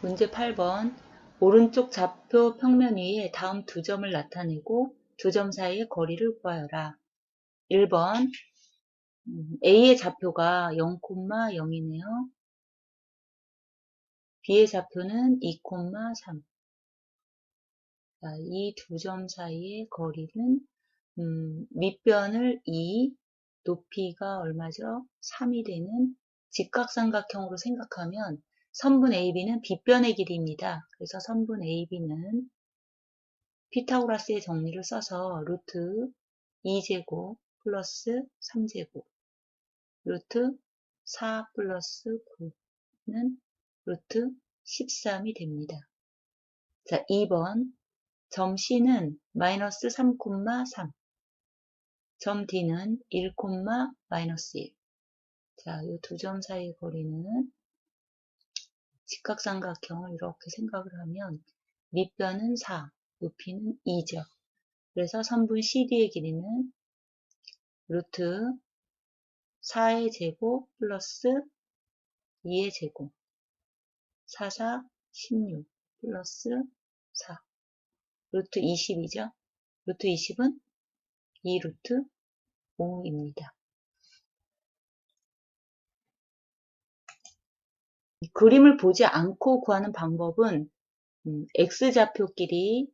문제 8번 오른쪽 좌표 평면 위에 다음 두 점을 나타내고 두 점 사이의 거리를 구하여라. 1번 음, A의 좌표가 0,0이네요. B의 좌표는 2,3. 이 두 점 사이의 거리는 음, 밑변을 2, 높이가 얼마죠? 3이 되는 직각삼각형으로 생각하면 선분 AB는 빗변의 길이입니다. 그래서 선분 AB는 피타고라스의 정리를 써서 루트 2제곱 플러스 3제곱 루트 4 플러스 9는 루트 13이 됩니다. 자, 2번 점 C는 마이너스 3,3 점 D는 1, 마이너스 1 자, 이 두 점 사이의 거리는 직각삼각형을 이렇게 생각을 하면 밑변은 4, 높이는 2죠. 그래서 선분 CD의 길이는 루트 4의 제곱 플러스 2의 제곱 4, 4, 16 플러스 4 루트 20이죠. 루트 20은 2 루트 5입니다. 그림을 보지 않고 구하는 방법은 음, x좌표끼리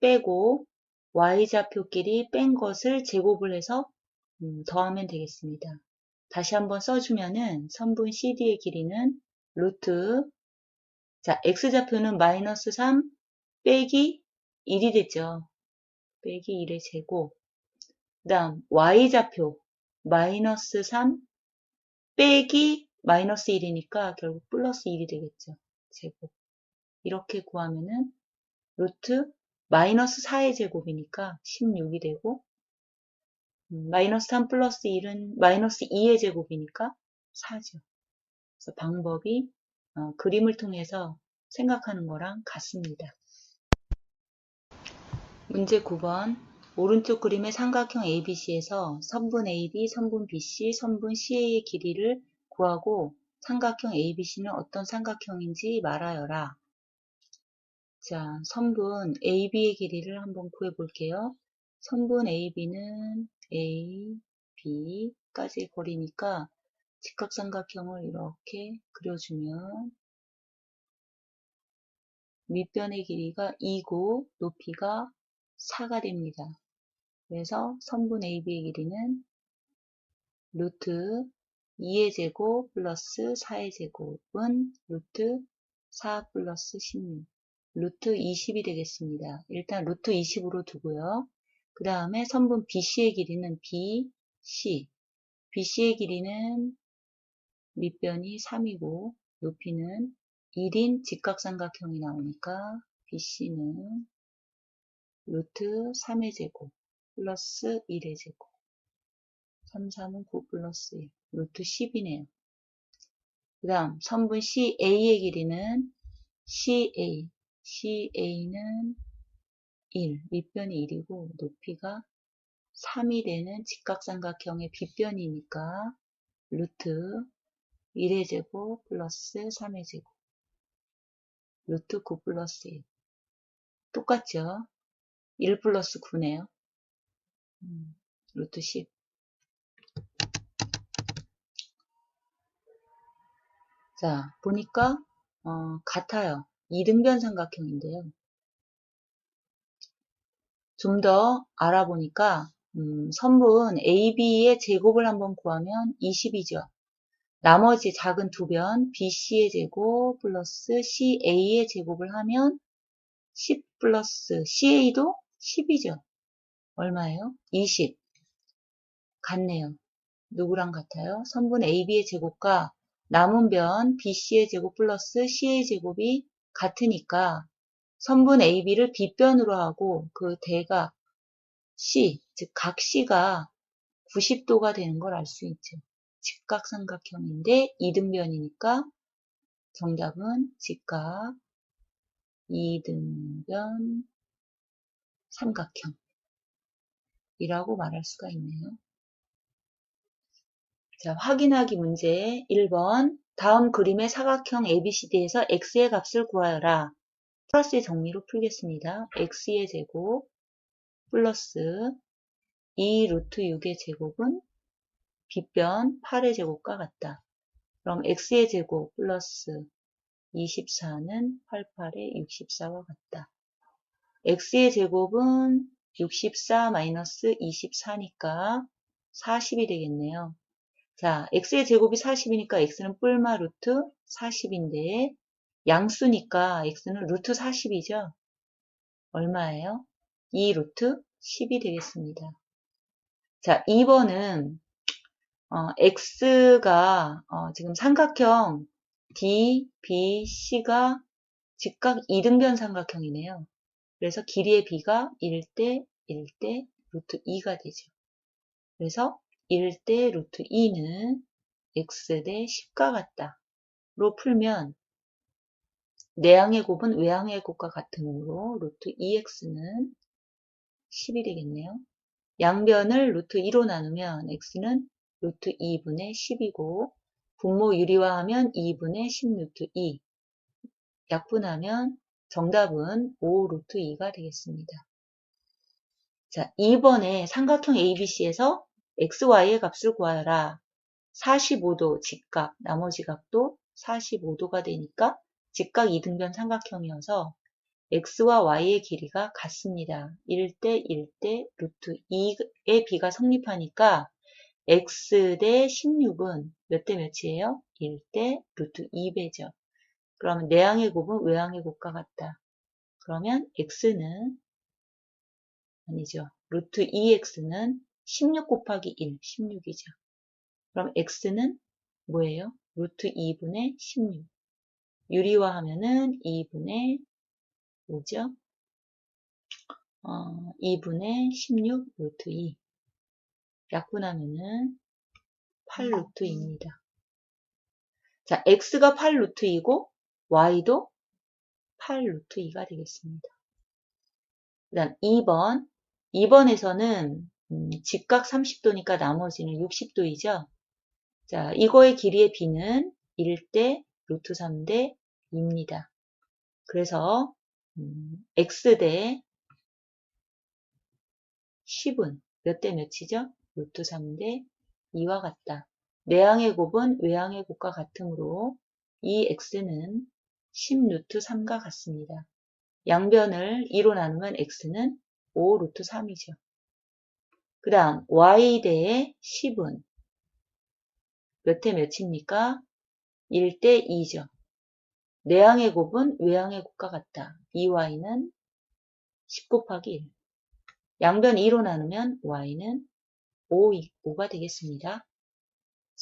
빼고 y좌표끼리 뺀 것을 제곱을 해서 음, 더하면 되겠습니다. 다시 한번 써주면은 선분 CD의 길이는 루트 자 x좌표는 마이너스 3 빼기 1이 되죠. 빼기 1의 제곱 그 다음 y좌표 마이너스 3 빼기 마이너스 1이니까 결국 플러스 1이 되겠죠. 제곱. 이렇게 구하면은 루트 마이너스 4의 제곱이니까 16이 되고 음, 마이너스 3 플러스 1은 마이너스 2의 제곱이니까 4죠. 그래서 방법이 어, 그림을 통해서 생각하는 거랑 같습니다. 문제 9번 오른쪽 그림의 삼각형 ABC에서 선분 AB, 선분 BC, 선분 CA의 길이를 구하고 삼각형 ABC는 어떤 삼각형인지 말하여라. 자, 선분 AB의 길이를 한번 구해 볼게요. 선분 AB는 A, B까지 거리니까 직각삼각형을 이렇게 그려주면 밑변의 길이가 2고 높이가 4가 됩니다. 그래서 선분 AB의 길이는 루트 2의 제곱 플러스 4의 제곱은 루트 4 플러스 16 루트 20이 되겠습니다. 일단 루트 20으로 두고요. 그 다음에 선분 BC의 길이는 BC BC의 길이는 밑변이 3이고 높이는 1인 직각삼각형이 나오니까 BC는 루트 3의 제곱 플러스 1의 제곱 3, 3은 9 플러스 1 루트 10이네요. 그 다음 선분 CA의 길이는 CA, CA는 1, 밑변이 1이고 높이가 3이 되는 직각삼각형의 빗변이니까 루트 1의 제곱 플러스 3의 제곱 루트 9 플러스 1 똑같죠? 1 플러스 9네요. 음, 루트 10 자, 보니까 어, 같아요. 이등변 삼각형인데요. 좀 더 알아보니까 음, 선분 AB의 제곱을 한번 구하면 20이죠. 나머지 작은 두 변 BC의 제곱 플러스 CA의 제곱을 하면 10 플러스 CA도 10이죠. 얼마예요? 20. 같네요. 누구랑 같아요? 선분 AB의 제곱과 남은 변 BC의 제곱 플러스 C의 제곱이 같으니까 선분 AB를 B변으로 하고 그 대각 C, 즉 각 C가 90도가 되는 걸 알 수 있죠. 직각삼각형인데 이등변이니까 정답은 직각 이등변 삼각형이라고 말할 수가 있네요. 자, 확인하기 문제 1번 다음 그림의 사각형 ABCD에서 x의 값을 구하여라. 플러스의 정리로 풀겠습니다. x의 제곱 플러스 2 루트 6의 제곱은 빗변 8의 제곱과 같다. 그럼 x의 제곱 플러스 24는 88의 64와 같다. x의 제곱은 64 마이너스 24니까 40이 되겠네요. 자, x의 제곱이 40이니까 x는 뿔마 루트 40인데 양수니까 x는 루트 40이죠. 얼마예요? 2 루트 10이 되겠습니다. 자, 2번은 어, x가 어, 지금 삼각형 D, B, C가 직각 이등변 삼각형이네요. 그래서 길이의 b가 1대 1대 루트 2가 되죠. 그래서 1대 루트 2는 x 대 10과 같다 로 풀면 내항의 곱은 외항의 곱과 같으므로 루트 2x는 10이 되겠네요. 양변을 루트 2로 나누면 x는 루트 2분의 10이고 분모 유리화하면 2분의 10 루트 2 약분하면 정답은 5 루트 2가 되겠습니다. 자, 2번에 삼각형 ABC에서 XY의 값을 구하여라. 45도 직각, 나머지 각도 45도가 되니까 직각 이등변 삼각형이어서 x와 y의 길이가 같습니다. 1대 1대 루트 2의 b가 성립하니까 x 대 16은 몇 대 몇이에요? 1대 루트 2배죠. 그러면 내항의 곱은 외항의 곱과 같다. 그러면 x는 아니죠. 루트 2x는 16 곱하기 1, 16이죠. 그럼 x는 뭐예요? 루트 2분의 16. 유리화하면은 2분의 뭐죠? 어, 2분의 16 루트 2. 약분하면은 8 루트 2입니다. 자, x가 8 루트 2고 y도 8 루트 2가 되겠습니다. 그 다음 2번. 2번에서는 음, 직각 30도니까 나머지는 60도이죠. 자, 이거의 길이의 b는 1대 루트 3대 2입니다. 그래서 음, x대 10은 몇 대 몇이죠? 루트 3대 2와 같다. 내항의 곱은 외항의 곱과 같으므로 이 x는 10 루트 3과 같습니다. 양변을 2로 나누면 x는 5 루트 3이죠. 그 다음 y 대의 10은 몇 대 몇입니까? 1대 2죠. 내항의 곱은 외항의 곱과 같다. 2y는 10 곱하기 1. 양변 2로 나누면 y는 5, 5가 되겠습니다.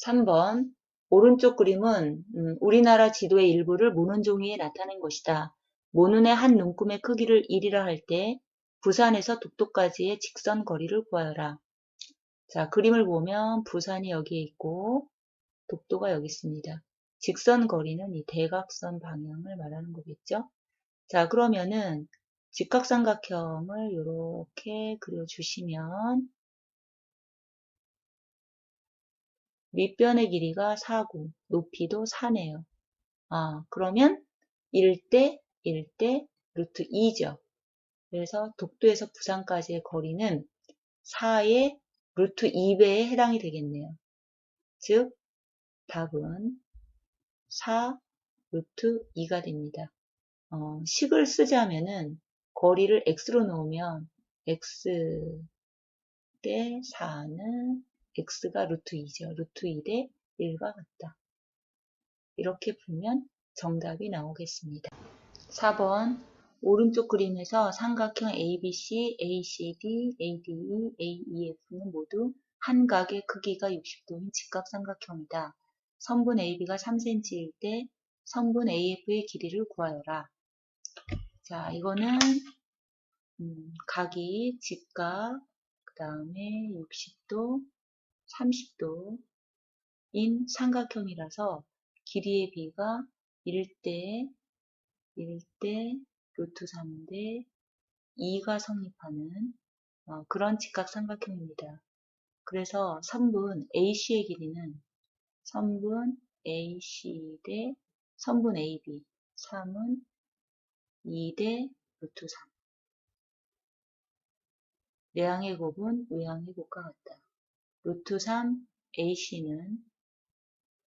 3번 오른쪽 그림은 음, 우리나라 지도의 일부를 모눈 종이에 나타낸 것이다. 모눈의 한 눈금의 크기를 1이라 할 때 부산에서 독도까지의 직선 거리를 구하여라. 자, 그림을 보면 부산이 여기에 있고 독도가 여기 있습니다. 직선 거리는 이 대각선 방향을 말하는 거겠죠. 자, 그러면은 직각삼각형을 이렇게 그려주시면 밑변의 길이가 4고 높이도 4네요. 아, 그러면 1대 1대 루트 2죠. 그래서 독도에서 부산까지의 거리는 4의 루트 2배에 해당이 되겠네요. 즉 답은 4 루트 2가 됩니다. 어, 식을 쓰자면은 거리를 x로 놓으면 x 대 4는 x가 루트 2죠. 루트 2 대 1과 같다. 이렇게 풀면 정답이 나오겠습니다. 4번 오른쪽 그림에서 삼각형 ABC, ACD, ADE, AEF는 모두 한 각의 크기가 60도인 직각삼각형이다. 선분 AB가 3cm일 때 선분 AF의 길이를 구하여라. 자, 이거는 음, 각이 직각, 그 다음에 60도, 30도인 삼각형이라서 길이의 b가 1대 1대 루트 3대 2가 성립하는 어, 그런 직각 삼각형입니다. 그래서 선분 AC의 길이는 선분 AC 대 선분 AB 3은 2 대 루트 3 내항의 곱은 외항의 곱과 같다. 루트 3 AC는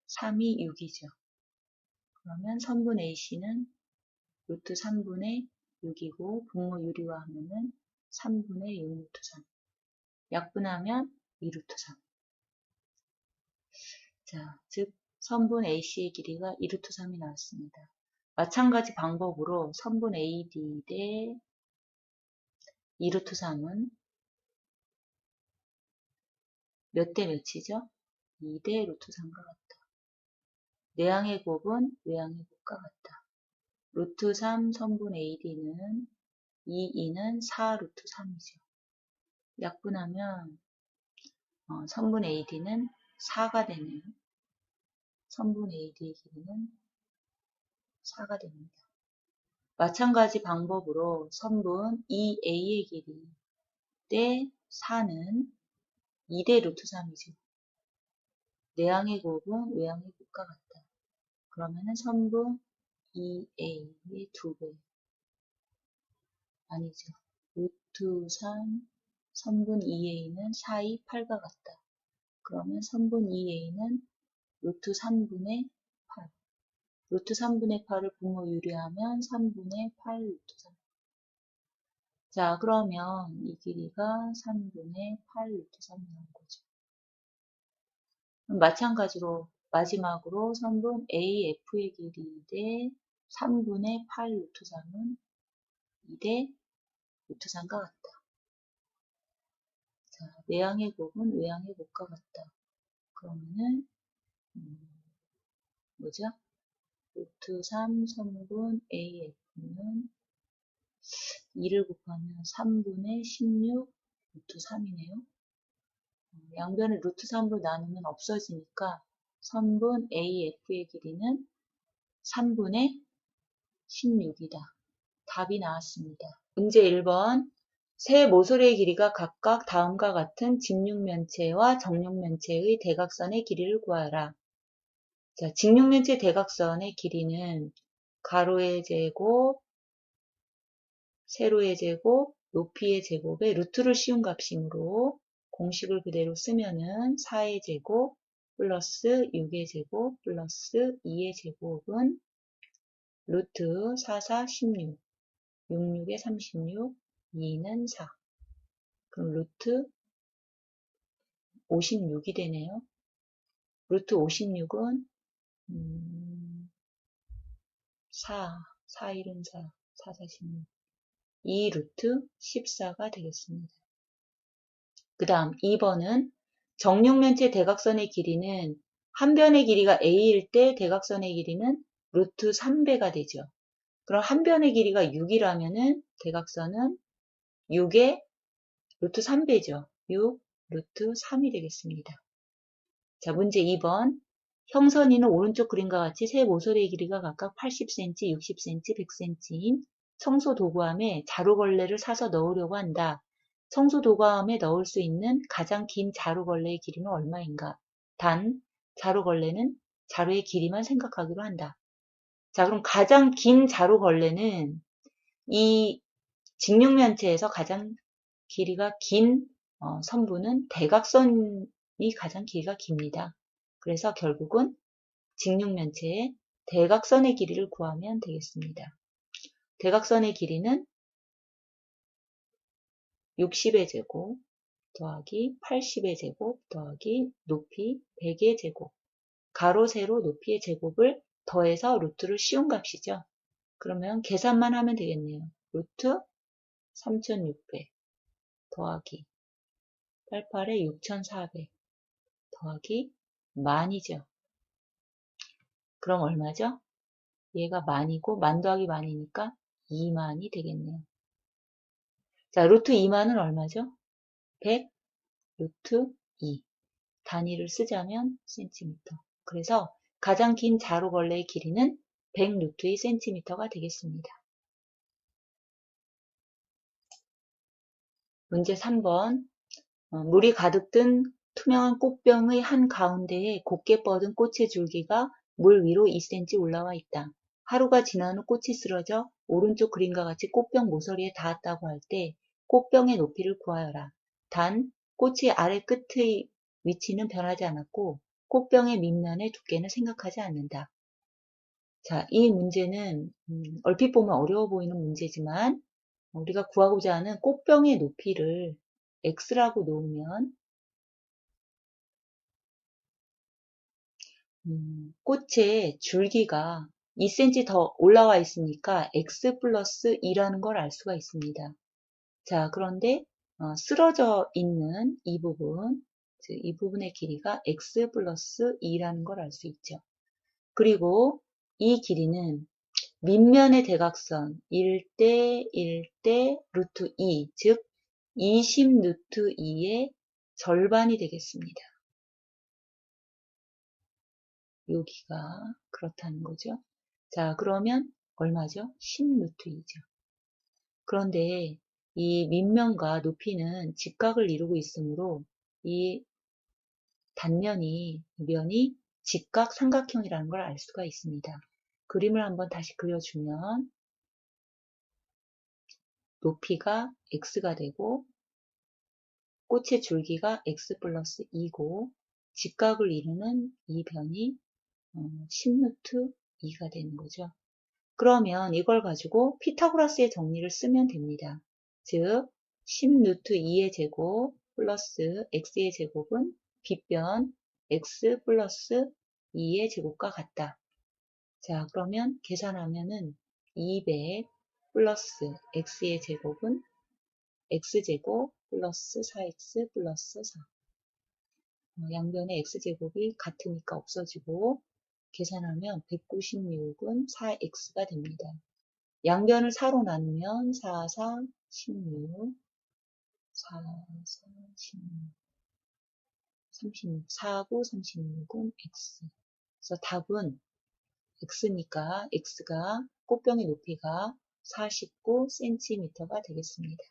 3이 6이죠. 그러면 선분 AC는 루트 3분의 6이고 분모 유리화 하면은 3분의 6 루트 3 약분하면 2 루트 3 자, 즉 선분 AC의 길이가 2 루트 3이 나왔습니다. 마찬가지 방법으로 선분 AD 대 2 루트 3은 몇 대 몇이죠? 2대 루트 3과 같다. 내항의 곱은 외항의 곱과 같다. 루트 3 선분 AD는 2, 2는 4 루트 3이죠. 약분하면 어, 선분 AD는 4가 되네요. 선분 AD의 길이는 4가 됩니다. 마찬가지 방법으로 선분 EA의 길이 대 4는 2대 루트 3이죠. 내항의 곱은 외항의 곱과 같다. 그러면은 선분 EA의 2배 아니죠. 루트 3 선분 EA는 4이 8과 같다. 그러면 선분 EA는 루트 3분의 8 루트 3분의 8을 분모 유리하면 3분의 8 루트 3 자, 그러면 이 길이가 3분의 8 루트 3이 나온 거죠. 마찬가지로 마지막으로 선분 AF의 길이 대 3분의 8 루트 3은 2대 루트 3과 같다. 자, 내항의 곱은 외항의 곱과 같다. 그러면은 음, 뭐죠? 루트 3 선분 AF는 2를 곱하면 3분의 16 루트 3이네요. 양변을 루트 3으로 나누면 없어지니까 선분 AF의 길이는 3분의 16이다. 답이 나왔습니다. 문제 1번 세 모서리의 길이가 각각 다음과 같은 직육면체와 정육면체의 대각선의 길이를 구하라. 자, 직육면체 대각선의 길이는 가로의 제곱, 세로의 제곱, 높이의 제곱에 루트를 씌운 값이므로 공식을 그대로 쓰면은 4의 제곱 플러스 6의 제곱 플러스 2의 제곱은 루트 4, 4, 16 6, 6에 36 2는 4 그럼 루트 56이 되네요. 루트 56은 음, 4, 4, 1은 4, 4, 4, 16 2 루트 14가 되겠습니다. 그 다음 2번은 정육면체 대각선의 길이는 한 변의 길이가 a일 때 대각선의 길이는 루트 3배가 되죠. 그럼 한 변의 길이가 6이라면은 대각선은 6의 루트 3배죠. 6 루트 3이 되겠습니다. 자, 문제 2번. 형선이는 오른쪽 그림과 같이 세 모서리의 길이가 각각 80cm, 60cm, 100cm인 청소 도구함에 자루걸레를 사서 넣으려고 한다. 청소 도구함에 넣을 수 있는 가장 긴 자루걸레의 길이는 얼마인가? 단, 자루걸레는 자루의 길이만 생각하기로 한다. 자, 그럼 가장 긴 자루걸레는 이 직육면체에서 가장 길이가 긴 어, 선분은 대각선이 가장 길이가 깁니다. 그래서 결국은 직육면체의 대각선의 길이를 구하면 되겠습니다. 대각선의 길이는 60의 제곱 더하기 80의 제곱 더하기 높이 100의 제곱 가로 세로 높이의 제곱을 더해서 루트를 씌운 값이죠. 그러면 계산만 하면 되겠네요. 루트 3600 더하기 88에 6400 더하기 만이죠. 그럼 얼마죠? 얘가 만이고 만 더하기 만이니까 2만이 되겠네요. 자, 루트 2만은 얼마죠? 100 루트 2. 단위를 쓰자면 센티미터. 그래서 가장 긴 자루걸레의 길이는 100 루트 2 센티미터가 되겠습니다. 문제 3번 어, 물이 가득 든 투명한 꽃병의 한 가운데에 곱게 뻗은 꽃의 줄기가 물 위로 2cm 올라와 있다. 하루가 지난 후 꽃이 쓰러져 오른쪽 그림과 같이 꽃병 모서리에 닿았다고 할 때 꽃병의 높이를 구하여라. 단 꽃이 아래 끝의 위치는 변하지 않았고 꽃병의 밑면의 두께는 생각하지 않는다. 자, 이 문제는 음, 얼핏 보면 어려워 보이는 문제지만 우리가 구하고자 하는 꽃병의 높이를 x라고 놓으면 음, 꽃의 줄기가 2cm 더 올라와 있으니까 x 플러스 2라는 걸 알 수가 있습니다. 자, 그런데 어, 쓰러져 있는 이 부분, 즉, 이 부분의 길이가 x 플러스 2라는 걸 알 수 있죠. 그리고 이 길이는 밑면의 대각선 1대 1대 루트 2, 즉 20 루트 2의 절반이 되겠습니다. 여기가 그렇다는 거죠. 자, 그러면 얼마죠? 10 루트 2죠. 그런데 이 밑면과 높이는 직각을 이루고 있으므로 이 단면이, 면이 직각 삼각형이라는 걸 알 수가 있습니다. 그림을 한번 다시 그려주면 높이가 x가 되고 꽃의 줄기가 x 플러스 2고 직각을 이루는 이 변이 10루트 어, 2가 되는 거죠. 그러면 이걸 가지고 피타고라스의 정리를 쓰면 됩니다. 즉 10루트 2의 제곱 플러스 x의 제곱은 빗변 x 플러스 2의 제곱과 같다. 자 그러면 계산하면은 200 플러스 x의 제곱은 x제곱 플러스 4x 플러스 4 어, 양변의 x제곱이 같으니까 없어지고 계산하면 196은 4x가 됩니다. 양변을 4로 나누면 4, 4, 16, 4, 4, 16, 36, 4, 9, 36은 x. 그래서 답은 x니까 x가 꽃병의 높이가 49cm가 되겠습니다.